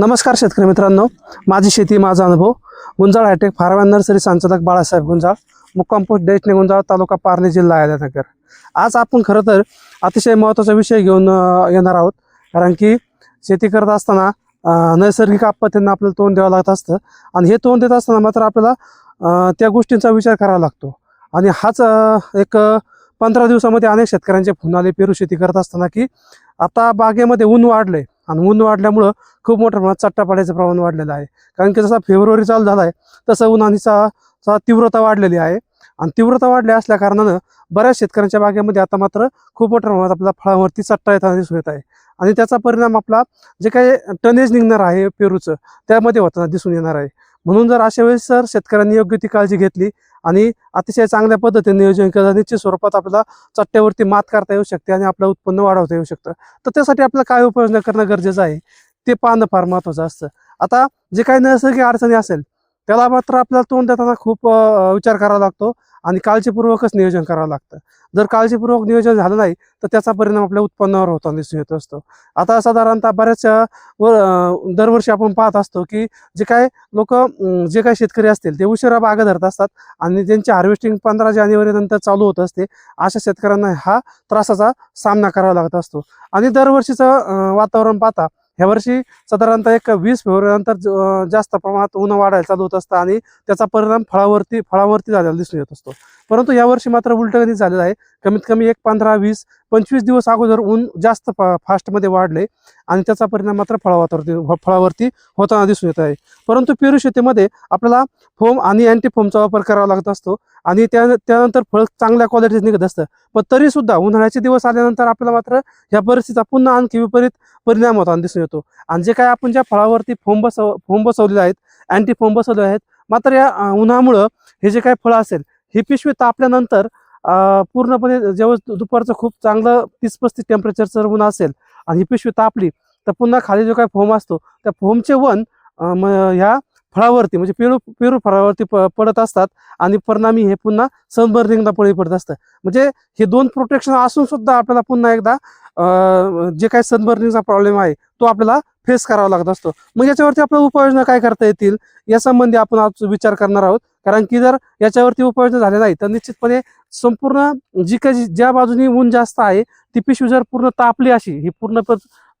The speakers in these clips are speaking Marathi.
नमस्कार शेतकरी मित्रांनो. माझी शेती माझा अनुभव. गुंजाळ हायटेक फार्मा नर्सरी संचालक बाळासाहेब गुंजाळ. मुक्काम पोस्ट डेटने गुंजाळ तालुका पारणे जिल्हा अहमदनगर आज आपण खरं तर अतिशय महत्त्वाचा विषय घेऊन येणार आहोत. कारण की शेती करत असताना नैसर्गिक आपत्तींना आपल्याला तोंड द्यावं लागत असतं. आणि हे तोंड देत असताना मात्र आपल्याला त्या गोष्टींचा विचार करावा लागतो. आणि हाच एक पंधरा दिवसामध्ये अनेक शेतकऱ्यांचे फोन आले पेरू शेती करत असताना की आता बागेमध्ये ऊन वाढलंय. आणि ऊन वाढल्यामुळं खूप मोठ्या प्रमाणात चट्टा पडायचं प्रमाण वाढलेलं आहे. कारण की जसा फेब्रुवारी चालू झाला आहे तसं उन्हाचा तीव्रता वाढलेली आहे. आणि तीव्रता वाढली असल्या कारणानं बऱ्याच शेतकऱ्यांच्या बागेमध्ये आता मात्र खूप मोठ्या प्रमाणात आपल्या फळावरती चट्टा येताना दिसून येत आहे. आणि त्याचा परिणाम आपला जे काही टनेज निघणार आहे पेरूचं त्यामध्ये होताना दिसून येणार आहे. म्हणून जर अशा वेळेस सर शेतकऱ्यांनी योग्य ती काळजी घेतली आणि अतिशय चांगल्या पद्धतीने नियोजन केलं निश्चित स्वरूपात आपल्याला चट्ट्यावरती मात करता येऊ शकते आणि आपलं उत्पन्न वाढवता येऊ शकतं. तर त्यासाठी आपल्याला काय उपाययोजना करणं गरजेचं आहे? ते पाहणं फार महत्त्वाचं असतं. आता जे काही नैसर्गिक अडचणी असेल त्याला मात्र आपल्याला तोंड देताना खूप विचार करावा लागतो आणि काळजीपूर्वकच नियोजन करावं लागतं. जर काळजीपूर्वक नियोजन झालं नाही तर त्याचा परिणाम आपल्या उत्पन्नावर होताना दिसून येत असतो. आता साधारणतः बऱ्याचशा व दरवर्षी आपण पाहत असतो की जे काय लोक जे काही शेतकरी असतील ते उशिरा बागा धरत असतात आणि त्यांची हार्वेस्टिंग पंधरा जानेवारी नंतर चालू होत असते अशा शेतकऱ्यांना हा त्रासाचा सामना करावा लागत असतो. आणि दरवर्षीचं वातावरण पाहता ह्या वर्षी साधारणतः एक वीस फेब्रुवारीनंतर ज- जास्त प्रमाणात ऊन वाढायला चालू होत असतं आणि त्याचा परिणाम फळावरती फळावरती झालेला दिसून येत असतो. परंतु यावर्षी मात्र उलटं झालेलं आहे. कमीत कमी एक पंधरा वीस पंचवीस दिवस अगोदर ऊन जास्त फा फास्टमध्ये वाढले आणि त्याचा परिणाम मात्र फळावरती फळावरती होताना दिसून येत आहे. परंतु पेरू शेतीमध्ये आपल्याला फोम आणि अँटी फोमचा वापर करावा लागत असतो आणि त्या त्यानंतर फळ चांगल्या क्वालिटीचं निघत असतं. पण तरीसुद्धा उन्हाळ्याचे दिवस आल्यानंतर आपल्याला मात्र ह्या परिस्थितीचा पुन्हा आणखी विपरीत परिणाम होताना दिसून येतो. आणि जे काय आपण ज्या फळावरती फोम बसव फोम बसवलेले आहेत अँटी फोम बसवले आहेत मात्र या उन्हामुळं हे जे काय फळं असेल ही पिशवी तापल्यानंतर पूर्णपणे जेव्हा दुपारचं खूप चांगलं तीस पस्तीस टेम्परेचरचं ऊन असेल आणि ही पिशवी तापली तर पुन्हा खाली जो काही फोम असतो त्या फोमचे वन ह्या फळावरती म्हणजे पेरू पेरू फळावरती प- पडत असतात आणि परिणामी हे पुन्हा सनबर्निंगला पळी पडत असतं. म्हणजे हे दोन प्रोटेक्शन असून सुद्धा आपल्याला पुन्हा एकदा जे काही सनबर्निंगचा प्रॉब्लेम आहे तो आपल्याला फेस करावा लागत असतो. मग याच्यावरती आपल्या उपाययोजना काय करता येतील यासंबंधी आपण आज विचार करणार आहोत. कारण की जर याच्यावरती उपाययोजना झाल्या नाही तर निश्चितपणे संपूर्ण जी काही ज्या बाजूनी ऊन जास्त आहे ती पिशवी जर पूर्ण तापली अशी ही पूर्ण प-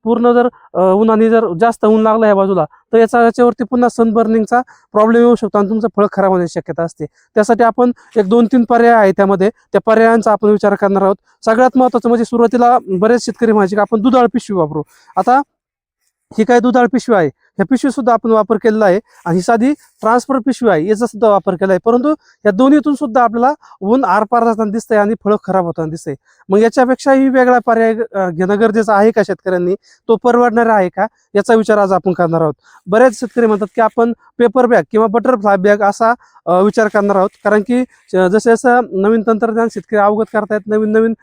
पूर्ण जर उन्हाने जर जास्त ऊन लागलं या बाजूला तर याचा याच्यावरती पुन्हा सनबर्निंगचा प्रॉब्लेम येऊ शकतो आणि तुमचं फळ खराब होण्याची शक्यता असते. त्यासाठी आपण एक दोन तीन पर्याय आहे त्यामध्ये. त्या पर्यायांचा आपण विचार करणार आहोत. सगळ्यात महत्त्वाचं म्हणजे सुरुवातीला बरेच शेतकरी म्हणायचे की आपण दुधाळ पिशवी वापरू. आता ही काय दुधाळ पिशवी आहे? ह्या पिशवी सुद्धा आपण वापर केलेला आहे आणि ही साधी ट्रान्सफर पिशवी आहे याचा सुद्धा वापर केला आहे. परंतु या दोन्हीतून सुद्धा आपल्याला ऊन आरपार जाताना दिसतंय आणि फळं खराब होताना दिसतंय. मग याच्यापेक्षाही वेगळा पर्याय घेणं गरजेचं आहे का शेतकऱ्यांनी? तो परवडणारा आहे का? याचा विचार आज आपण करणार आहोत. बऱ्याच शेतकरी म्हणतात की आपण पेपर बॅग किंवा बटरफ्लाय बॅग असा विचार करणार आहोत. कारण की जसं जसं नवीन तंत्रज्ञान शेतकरी अवगत करतायत नवीन नवीन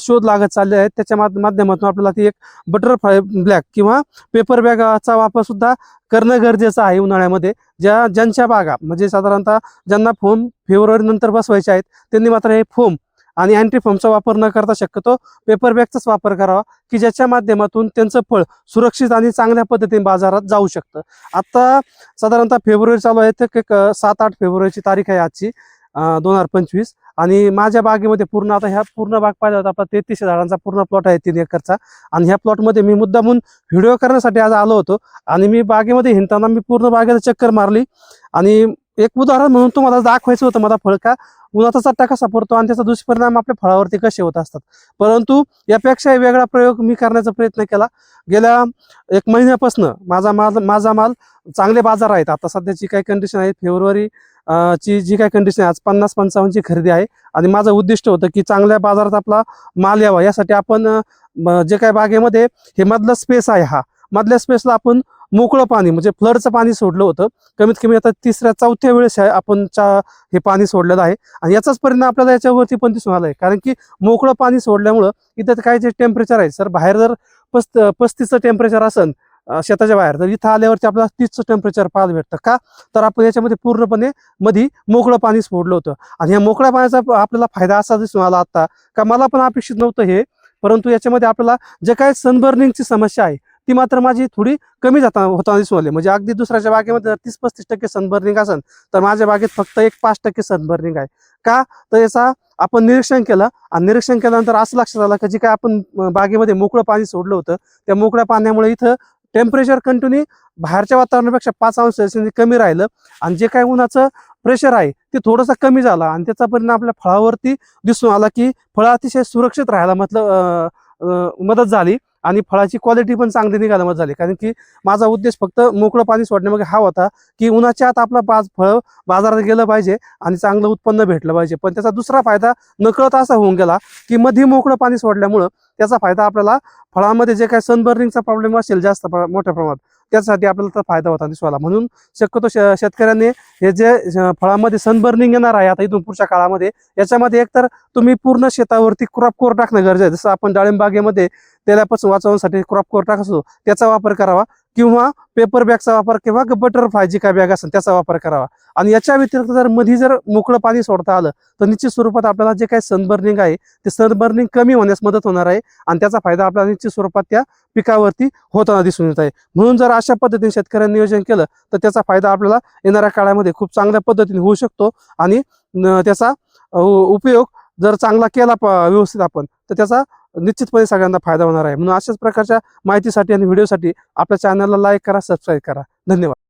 शोध लागत चालले आहेत. त्याच्या माध्यमातून आपल्याला ती एक बटरफ्लाय ब्लॅक किंवा पेपर बॅगचा वापर सुद्धा करणं गरजेचं आहे उन्हाळ्यामध्ये. ज्या ज्यांच्या बागा म्हणजे साधारणतः ज्यांना फोम फेब्रुवारी नंतर बसवायचे आहेत त्यांनी मात्र हे फोम आणि अँटी फोमचा वापर न करता शक्यतो पेपर बॅगचाच वापर करावा की ज्याच्या माध्यमातून त्यांचं फळ सुरक्षित आणि चांगल्या पद्धतीने बाजारात जाऊ शकतं. आता साधारणतः फेब्रुवारी चालू आहे तर एक सात आठ फेब्रुवारीची तारीख आहे आजची. दोन हजार पंचवीस. आणि माझ्या बागेमध्ये पूर्ण आता ह्या पूर्ण बाग पाहिजे होता आपला तेहतीसशे झाडांचा पूर्ण प्लॉट आहे तीन एकरचा. आणि ह्या प्लॉटमध्ये मी मुद्दामून व्हिडिओ करण्यासाठी आज आलो होतो. आणि मी बागेमध्ये हिंडताना मी पूर्ण बागेला चक्कर मारली. आणि एक उदाहरण म्हणून तुम्हाला दाखवायचं होतं मला फळ का? उन्हाचा चट्टा कसा पडतो आणि त्याचा दुष्परिणाम आपल्या फळावरती कसे होत असतात? परंतु यापेक्षा वेगळा प्रयोग मी करण्याचा प्रयत्न केला. गेल्या एक महिन्यापासून माझा माल माझा माल चांगले बाजार आहेत. आता सध्याची काही कंडिशन आहे फेब्रुवारी ची जी काही कंडिशन आहे आज पन्नास पंचावन्नची खरेदी आहे. आणि माझं उद्दिष्ट होतं की चांगल्या बाजारात आपला माल यावा. यासाठी आपण म- जे काही बागेमध्ये हे मधला स्पेस आहे हा. मधल्या स्पेसला आपण मोकळं पाणी म्हणजे फ्लडचं पाणी सोडलं होतं. कमीत कमी आता तिसऱ्या चौथ्या वेळेस आहे आपण चा हे पाणी सोडलेलं आहे. आणि याचाच परिणाम आपल्याला याच्यावरती पण दिसून आला आहे कारण की मोकळं पाणी सोडल्यामुळं इथं काय जे टेम्परेचर आहे सर बाहेर जर पस्त पस्तीसचं टेम्परेचर असेल शेताच्या बाहेर तर इथं आल्यावरती आपल्याला तीसचं टेम्परेचर पाहायला भेटतं का? तर आपण याच्यामध्ये पूर्णपणे मधी मोकळं पाणी सोडलं होतं. आणि या मोकळ्या पाण्याचा आपल्याला फायदा असा दिसून आला आता का? मला पण अपेक्षित नव्हतं हे. परंतु याच्यामध्ये आपल्याला जे काय सनबर्निंगची समस्या आहे ती मात्र माझी थोडी कमी जाता होताना दिसून आली. म्हणजे अगदी दुसऱ्याच्या बागेमध्ये जर तीस पस्तीस टक्के सनबर्निंग असेल तर माझ्या बागेत फक्त एक पाच टक्के सनबर्निंग आहे. का? तर याचा आपण निरीक्षण केलं आणि निरीक्षण केल्यानंतर असं लक्षात आलं की जे काय आपण बागेमध्ये मोकळं पाणी सोडलं होतं त्या मोकळ्या पाण्यामुळे इथं टेम्परेचर कंटिन्यू बाहेरच्या वातावरणापेक्षा पाच अंश सेल्सिअस कमी राहिलं आणि जे काय उन्हाचं प्रेशर आहे ते थोडंसं कमी झालं आणि त्याचा परिणाम आपल्या फळावरती दिसून आला की फळं अतिशय सुरक्षित राहायला मतलब मदत झाली. आणि फळाची क्वालिटी पण चांगली निघायला झाली. कारण की माझा उद्देश फक्त मोकळं पाणी सोडण्यामागे हा होता की उन्हाच्या आत आपला बाज फळ बाजारात गेलं पाहिजे आणि चांगलं उत्पन्न भेटलं पाहिजे. पण त्याचा दुसरा फायदा नकळत असा होऊन गेला की मध्ये मोकळं पाणी सोडल्यामुळं त्याचा फायदा आपल्याला फळामध्ये जे काही सनबर्निंगचा प्रॉब्लेम असेल जास्त प्र- मोठ्या प्रमाणात त्यासाठी आपल्याला तर फायदा होता दिसवाला म्हणून शक्यतो शेतकऱ्यांनी हे जे फळामध्ये सनबर्निंग येणार आहे आता इथून पुढच्या काळामध्ये याच्यामध्ये एकतर तुम्ही पूर्ण शेतावरती क्रॉप कोर टाकणं गरजेचं आहे. जसं आपण डाळिंबागेमध्ये तेलापासून वाचवण्यासाठी क्रॉप कोर टाकतो त्याचा वापर करावा. किंवा पेपर बॅगचा वापर किंवा बटरफ्लाय जी काय बॅग असेल त्याचा वापर करावा. आणि याच्या व्यतिरिक्त जर मध्ये जर मोकळं पाणी सोडता आलं तर निश्चित स्वरूपात आपल्याला जे काही सनबर्निंग आहे ते सनबर्निंग कमी होण्यास मदत होणार आहे आणि त्याचा फायदा आपल्याला निश्चित स्वरूपात त्या पिकावरती होताना दिसून येत आहे. म्हणून जर अशा पद्धतीने शेतकऱ्यांनी नियोजन केलं तर त्याचा फायदा आपल्याला येणाऱ्या काळामध्ये खूप चांगल्या पद्धतीने होऊ शकतो आणि त्याचा उपयोग जर चांगला केला प- व्यवस्थित आपण तर त्याचा निश्चितपणे सगळ्यांना फायदा होणार आहे. म्हणून अशाच प्रकारच्या माहितीसाठी आणि व्हिडिओसाठी आपल्या चॅनलला लाईक करा सबस्क्राईब करा. धन्यवाद.